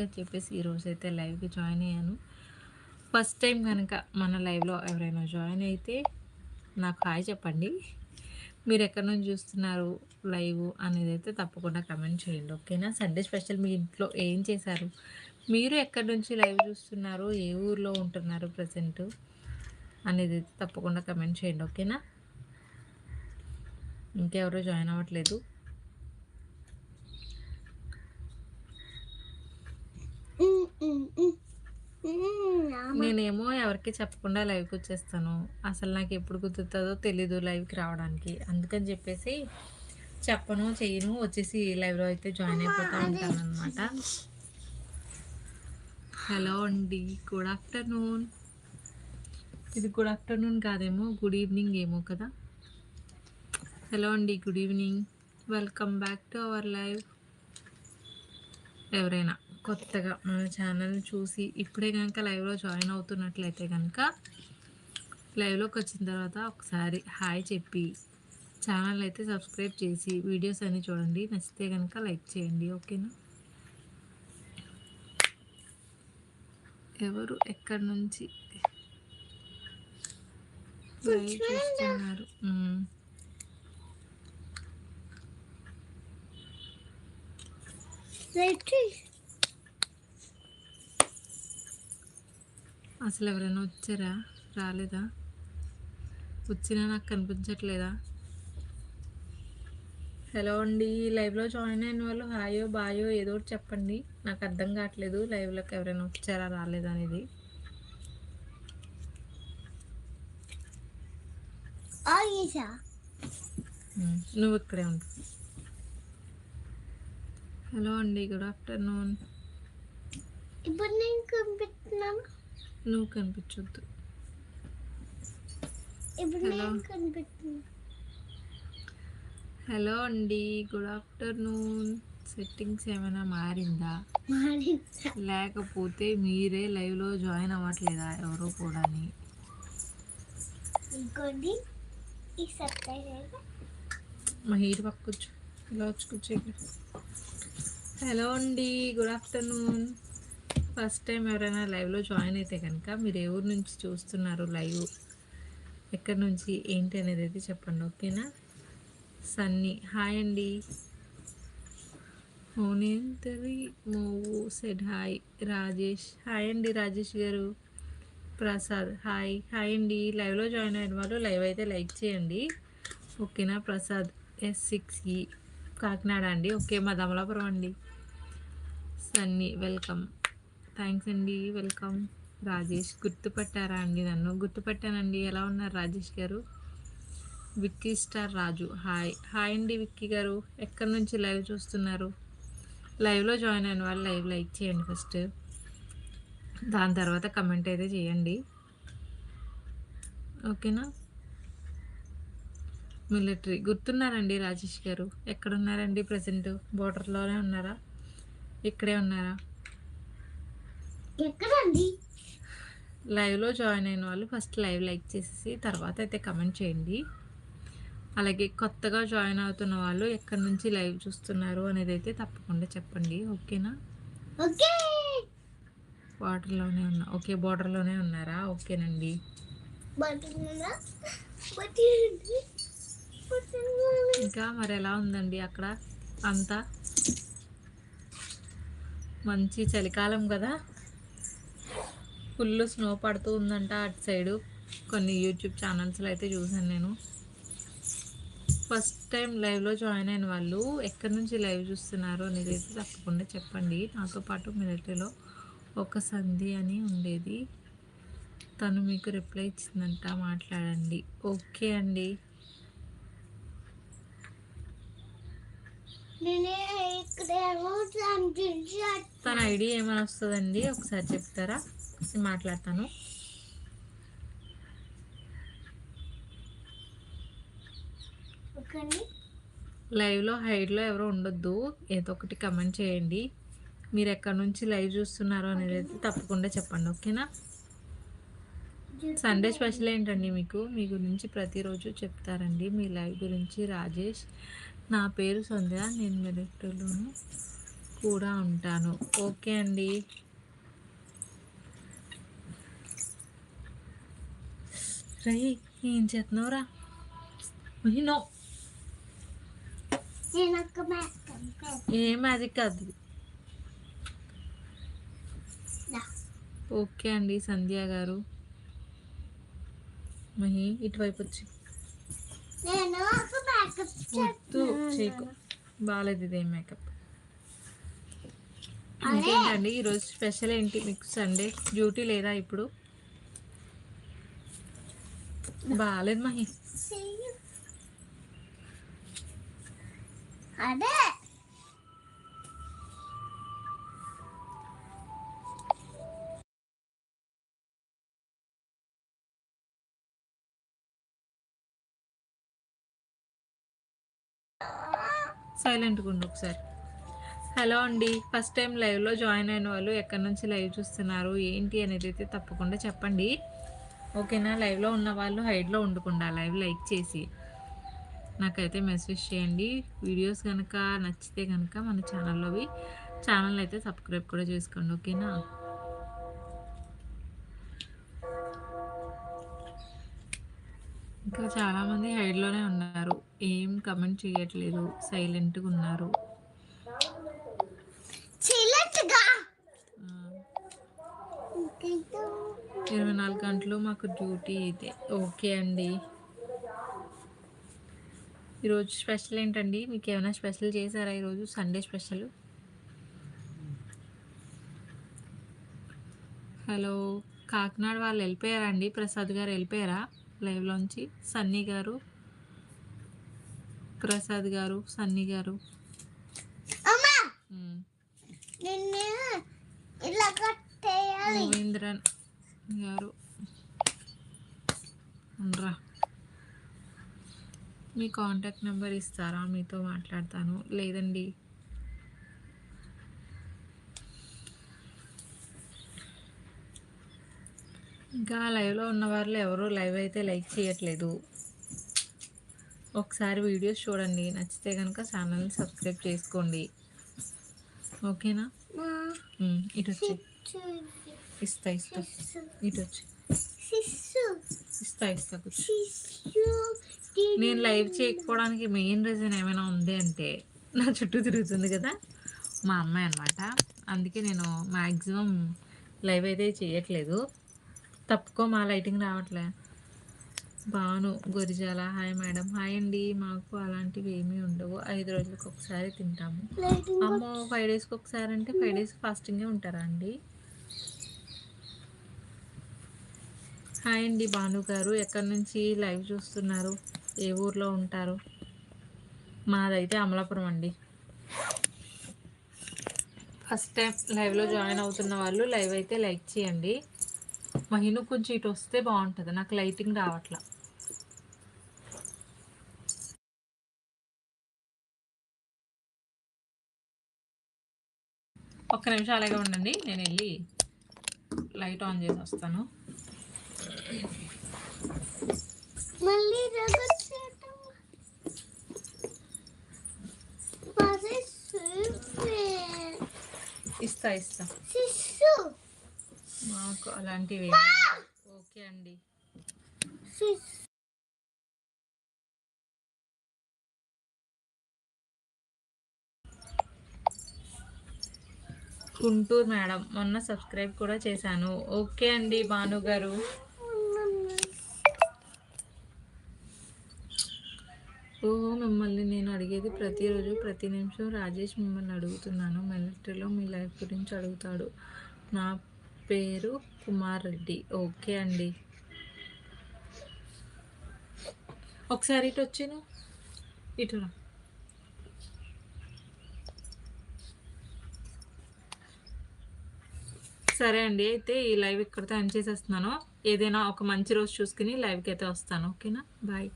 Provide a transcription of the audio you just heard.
అందుకని చెప్పేసి ఈరోజు అయితే లైవ్కి జాయిన్ అయ్యాను. ఫస్ట్ టైం కనుక మన లైవ్లో ఎవరైనా జాయిన్ అయితే నాకు హాయ్ చెప్పండి. మీరు ఎక్కడి నుంచి చూస్తున్నారు లైవ్ అనేది అయితే తప్పకుండా కమెంట్ చేయండి ఓకేనా సండే స్పెషల్ మీ ఇంట్లో ఏం చేశారు? మీరు ఎక్కడి నుంచి లైవ్ చూస్తున్నారు? ఏ ఊర్లో ఉంటున్నారు ప్రజెంట్ అనేది అయితే తప్పకుండా కమెంట్ చేయండి ఓకేనా ఇంకెవరో జాయిన్ అవ్వట్లేదు. నేనేమో ఎవరికి చెప్పకుండా లైవ్కి వచ్చేస్తాను. అసలు నాకు ఎప్పుడు కుదురుతుందో తెలీదు లైవ్కి రావడానికి. అందుకని చెప్పేసి చెప్పను చేయను వచ్చేసి లైవ్లో అయితే జాయిన్ అయిపోతూ ఉంటాను అనమాట హలో అండి గుడ్ ఆఫ్టర్నూన్ ఇది గుడ్ ఆఫ్టర్నూన్ కాదేమో గుడ్ ఈవినింగ్ ఏమో కదా. హలో అండి good evening welcome back to our live ఎవరైనా కొత్తగా మన ఛానల్ చూసి ఇప్పుడే కనుక లైవ్లో జాయిన్ అవుతున్నట్లయితే కనుక లైవ్లోకి వచ్చిన తర్వాత ఒకసారి హాయ్ చెప్పి ఛానల్ అయితే సబ్స్క్రైబ్ చేసి వీడియోస్ అన్నీ చూడండి. నచ్చితే కనుక లైక్ చేయండి. ఓకేనా ఎవరు ఎక్కడి నుంచి? లైవ్ చూస్తున్నారు? మ్మ్. అసలు ఎవరైనా వచ్చారా? రాలేదా? వచ్చినా నాకు కనిపించట్లేదా? హలో అండి లైవ్లో జాయిన్ అయిన వాళ్ళు హాయో బాయో ఏదో ఒకటి చెప్పండి. నాకు అర్థం కావట్లేదు లైవ్లోకి ఎవరైనా వచ్చారా రాలేదా అనేది. నువ్వు ఇక్కడే ఉండు. హలో అండి గుడ్ ఆఫ్టర్నూన్. ఇప్పుడు నేను కనిపిస్తున్నాను. నువ్వు కనిపించొద్దు. హలో అండి గుడ్ ఆఫ్టర్నూన్ సెట్టింగ్స్ ఏమైనా మారిందా? మరి లేకపోతే మీరే లైవ్లో జాయిన్ అవ్వట్లేదా ఎవరో కూడా మా హీరో పక్క కూర్చో. ఇలా వచ్చి కూర్చో హలో అండి గుడ్ ఆఫ్టర్నూన్ ఫస్ట్ టైం ఎవరైనా లైవ్లో జాయిన్ అయితే కనుక మీరు ఏ ఊరు నుంచి చూస్తున్నారు లైవ్ ఎక్కడి నుంచి? ఏంటి అనేది అయితే చెప్పండి ఓకేనా? సన్నీ హాయ్ అండి. మౌనేంతరి మోవు సెడ్ హాయ్ రాజేష్ హాయ్ అండి రాజేష్ గారు. ప్రసాద్ హాయ్ హాయ్ అండి. లైవ్లో జాయిన్ అయిన వాళ్ళు లైవ్ అయితే లైక్ చేయండి. ఓకేనా? ప్రసాద్ ఎస్ సిక్స్ ఈ కాకినాడ అండి. ఓకే మా దమలాపురం అండి. సన్నీ వెల్కమ్ థ్యాంక్స్ అండి. వెల్కమ్. రాజేష్ గుర్తుపట్టారా అండి నన్ను? గుర్తుపట్టానండి. ఎలా ఉన్నారు రాజేష్ గారు? Vicky star Raju. Hi. Hi అండి విక్కీ గారు. ఎక్కడి నుంచి లైవ్ చూస్తున్నారు? లైవ్లో జాయిన్ అయిన వాళ్ళు లైవ్ లైక్ చేయండి ఫస్ట్. దాని తర్వాత కమెంట్ అయితే చేయండి. ఓకేనా? మిలిటరీ. గుర్తున్నారండి రాజేష్ గారు? ఎక్కడ ఉన్నారండి ప్రజెంట్? బోర్డర్లోనే ఉన్నారా? ఇక్కడే ఉన్నారా? ఎక్కడండి? లైవ్లో జాయిన్ అయిన వాళ్ళు ఫస్ట్ లైవ్ లైక్ చేసేసి తర్వాత అయితే కమెంట్ చేయండి. అలాగే కొత్తగా జాయిన్ అవుతున్న వాళ్ళు ఎక్కడి నుంచి లైవ్ చూస్తున్నారు అనేది అయితే తప్పకుండా చెప్పండి ఓకేనా? ఓకే. వాటర్లోనే ఉన్నా ఓకే బోర్డర్లోనే ఉన్నారా? ఓకేనండి. ఇంకా మరి ఎలా ఉందండి అక్కడ? అంతా మంచి చలికాలం కదా? ఫుల్ స్నో పడుతూ ఉందంట అటు సైడు. కొన్ని యూట్యూబ్ ఛానల్స్లో అయితే చూసాను నేను. ఫస్ట్ టైం లైవ్లో జాయిన్ అయిన వాళ్ళు ఎక్కడి నుంచి లైవ్ చూస్తున్నారు అనేది అయితే తప్పకుండా చెప్పండి. నాతో పాటు మిలిటరీలో ఒక సంధి అని ఉండేది. తను మీకు రిప్లై ఇచ్చిందంట మాట్లాడండి. ఓకే అండి. తన ఐడి ఏమైనా వస్తుందండి? ఒకసారి చెప్తారా? నేను మాట్లాడతాను. లైవ్లో హైడ్లో ఎవరో ఉండొద్దు. ఏదో ఒకటి కమెంట్ చేయండి. మీరు ఎక్కడి నుంచి లైవ్ చూస్తున్నారో అనేది అయితే తప్పకుండా చెప్పండి ఓకేనా? సండే స్పెషల్ ఏంటండి మీకు? మీ గురించి ప్రతిరోజు చెప్తారండి. మీ లైవ్ గురించి రాజేష్. నా పేరు సంధ్య. నేను మెరిట్లోను కూడా ఉంటాను. ఓకే అండి. రై ఏం చేస్తున్నావురా? నో. ఏ మ్యాజిక్ కాదు. ఓకే అండి సంధ్య గారు. మహి ఇటువైపు వచ్చి. వద్దు చేయకు. బాగాలేదు ఇదే మేకప్. ఇంకేంటండి ఈరోజు స్పెషల్ ఏంటి? మీకు సండే డ్యూటీ లేదా ఇప్పుడు? బాగాలేదు మహి అదే సైలెంట్గా ఉండు ఒకసారి. హలో అండి. ఫస్ట్ టైం లైవ్లో జాయిన్ అయిన వాళ్ళు ఎక్కడి నుంచి లైవ్ చూస్తున్నారు? ఏంటి అనేది అయితే తప్పకుండా చెప్పండి. ఓకేనా? లైవ్లో ఉన్న వాళ్ళు హైడ్లో ఉండకుండా లైవ్ లైక్ చేసి నాకైతే మెసేజ్ చేయండి. వీడియోస్ కనుక నచ్చితే కనుక మన ఛానల్లోవి ఛానల్ అయితే సబ్స్క్రైబ్ కూడా చేసుకోండి. ఓకేనా? ఇంకా చాలామంది హైడ్లోనే ఉన్నారు. ఏం కమెంట్ చేయట్లేదు. సైలెంట్గా ఉన్నారు. ఇంకేంటో? ఇరవై నాలుగు గంటలు మాకు డ్యూటీ ఇదే. ఓకే అండి. ఈరోజు స్పెషల్ ఏంటండి? మీకు ఏమైనా స్పెషల్ చేశారా ఈరోజు? Sunday special? హలో కాకినాడ వాళ్ళు వెళ్ళిపోయారా అండి ప్రసాద్ గారు వెళ్ళిపోయారా? లైవ్లోంచి? సన్నీ గారు? ప్రసాద్ గారు? సన్నీ గారు? అమ్మా! గారు. ఉండరా మీ కాంటాక్ట్ నెంబర్ ఇస్తారా? మీతో మాట్లాడతాను. లేదండి. ఇంకా లైవ్లో ఉన్న వాళ్ళు ఎవరు లైవ్ అయితే లైక్ చేయట్లేదు. ఒకసారి వీడియోస్ చూడండి. నచ్చితే కనుక ఛానల్ని సబ్స్క్రైబ్ చేసుకోండి. ఓకేనా? ఇటు వచ్చి. ఇస్తా ఇస్తా. ఇటు వచ్చి. ఇస్తా ఇస్తా నేను లైవ్ చేయకపోవడానికి మెయిన్ రీజన్ ఏమైనా ఉంది అంటే నా చుట్టూ తిరుగుతుంది కదా మా అమ్మాయి అనమాట అందుకే నేను మ్యాక్సిమం లైవ్ అయితే చేయట్లేదు. తప్పుకో మా లైటింగ్ రావట్లే. Banu Gurijala hi madam. Hi అండి మాకు అలాంటివి ఏమీ ఉండవు. ఐదు రోజులకు ఒకసారి తింటాము. అమ్మో ఫైవ్ డేస్కి ఒకసారి అంటే ఫైవ్ డేస్ ఫాస్టింగే ఉంటారా అండి? హాయ్ అండి భాను గారు. ఎక్కడి నుంచి లైవ్ చూస్తున్నారు? ఏ ఊర్లో ఉంటారు? మాదైతే అమలాపురం అండి. ఫస్ట్ టైం లైవ్లో జాయిన్ అవుతున్న వాళ్ళు లైవ్ అయితే లైక్ చేయండి. మహిను కొంచెం ఇటు వస్తే బాగుంటుంది. నాకు లైటింగ్ రావట్లా. ఒక్క నిమిషం అలాగే ఉండండి. నేను వెళ్ళి లైట్ ఆన్ చేసి వస్తాను. మళ్ళీ ఇస్తా ఇస్తా. మాకు అలాంటివి ఓకే అండి. గుంటూరు మేడం మొన్న సబ్స్క్రైబ్ కూడా చేశాను. ఓకే అండి భాను గారు ఓ మిమ్మల్ని నేను అడిగేది ప్రతిరోజు ప్రతి నిమిషం రాజేష్ మిమ్మల్ని అడుగుతున్నాను. మిలిటరీలో మీ లైఫ్ గురించి అడుగుతాడు. నా పేరు కుమార్ రెడ్డి. ఓకే అండి. ఒకసారి ఇటు వచ్చాను. ఇటు సరే అండి. అయితే ఈ లైవ్ ఇక్కడితో ఎండ్ చేసేస్తున్నాను. ఏదైనా ఒక మంచి రోజు చూసుకుని లైవ్కి అయితే వస్తాను. ఓకేనా? బాయ్.